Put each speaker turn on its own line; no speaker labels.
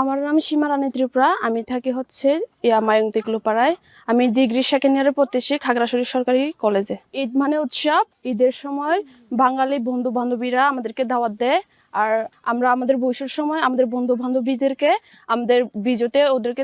আমার নাম সীমা রানী ত্রিপুরা। আমি থাকি হচ্ছে ইয়া মায়ং আমি ডিগ্রি সেকেন্ড ইয়ারে পড়তেছি খাগড়াছড়ি সরকারি কলেজে। ঈদ মানে উৎসব। ঈদের সময় বাঙালি বন্ধু বান্ধবীরা আমাদেরকে দাওয়াত দেয়। আর আমরা আমাদের বৈশের সময় আমাদের বন্ধু বান্ধবীদেরকে আমাদের বিজতে ওদেরকে